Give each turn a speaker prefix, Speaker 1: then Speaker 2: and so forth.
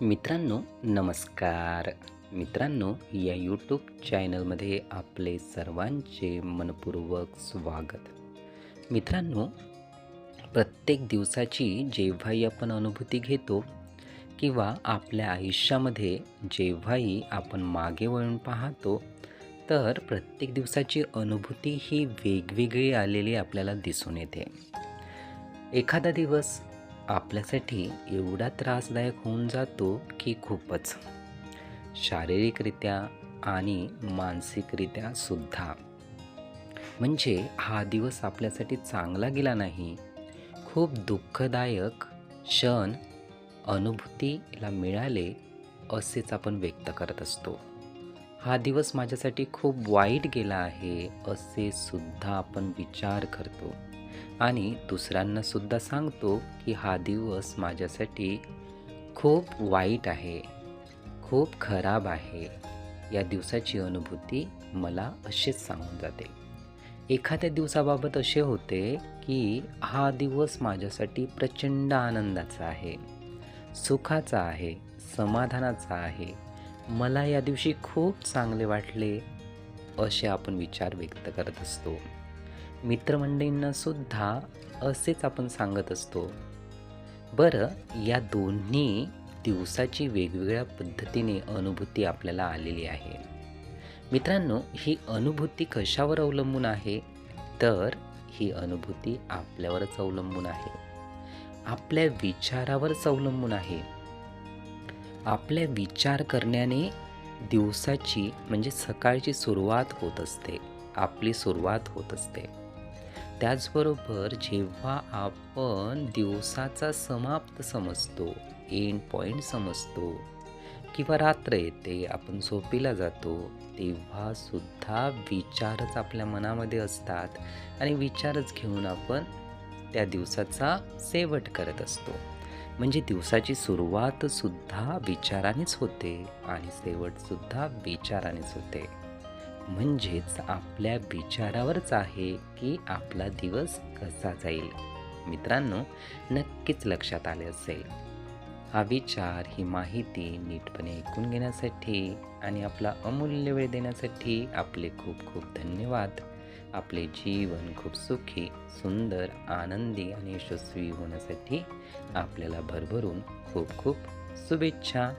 Speaker 1: मित्रांनो नमस्कार. मित्रांनो या यूट्यूब चॅनलमध्ये आपले सर्वांचे मनपूर्वक स्वागत. मित्रांनो प्रत्येक दिवसाची जेव्हाही आपण अनुभूती घेतो किंवा आपल्या आयुष्यामध्ये जेव्हाही आपण मागे वळून पाहतो तर प्रत्येक दिवसाची अनुभूती ही वेगवेगळी आलेली आपल्याला दिसून येते. एखादा दिवस आपल्यासाठी एवढा त्रासदायक होऊन जातो की खूपच. शारीरिकरित्या आणि मानसिकरित्या सुद्धा. म्हणजे हा दिवस आपल्यासाठी चांगला गेला नाही. खूप दुःखदायक क्षण अनुभूतीला मिळाले असेच आपण व्यक्त करत असतो. हा दिवस माझ्यासाठी खूप वाईट गेला आहे असे सुद्धा आपण विचार करतो. आणि दुसऱ्यांना सुद्धा सांगतो की हा दिवस माझ्यासाठी खूप वाईट आहे खूप खराब आहे. या दिवसाची अनुभूती मला अशीच सांगून जाते. एखाद्या दिवसाबाबत असे होते की हा दिवस माझ्यासाठी प्रचंड आनंदाचा आहे सुखाचा आहे समाधानाचा आहे. मला या दिवशी खूप चांगले वाटले असे आपण विचार व्यक्त करत असतो. मित्रमंडळींना सुद्धा असेच आपण सांगत असतो. बरं या दोन्ही दिवसाची वेगवेगळ्या पद्धतीने अनुभूती आपल्याला आलेली आहे. मित्रांनो ही अनुभूती कशावर अवलंबून आहे? तर ही अनुभूती आपल्यावरच अवलंबून आहे. आपल्या विचारावरच अवलंबून आहे. आपल्या विचार करण्याने दिवसाची म्हणजे सकाळची सुरुवात होत असते. आपली सुरुवात होत असते. त्याचबरोबर जेव्हा आपण दिवसाचा समाप्त समजतो एंड पॉईंट समजतो किंवा रात्र येते आपण झोपीला जातो तेव्हा सुद्धा विचारच आपल्या मनामध्ये असतात आणि विचारच घेऊन आपण त्या दिवसाचा शेवट करत असतो. म्हणजे दिवसाची सुरुवातसुद्धा विचारानेच होते आणि शेवटसुद्धा विचारानेच होते. म्हणजेच आपल्या विचारावरच आहे की आपला दिवस कसा जाईल. मित्रांनो नक्कीच लक्षात आले असेल. हा विचार ही माहिती नीटपणे ऐकून घेण्यासाठी आणि आपला अमूल्य वेळ देण्यासाठी आपले खूप खूप धन्यवाद. आपले जीवन खूप सुखी सुंदर आनंदी आणि यशस्वी होण्यासाठी आपल्याला भरभरून खूप खूप शुभेच्छा.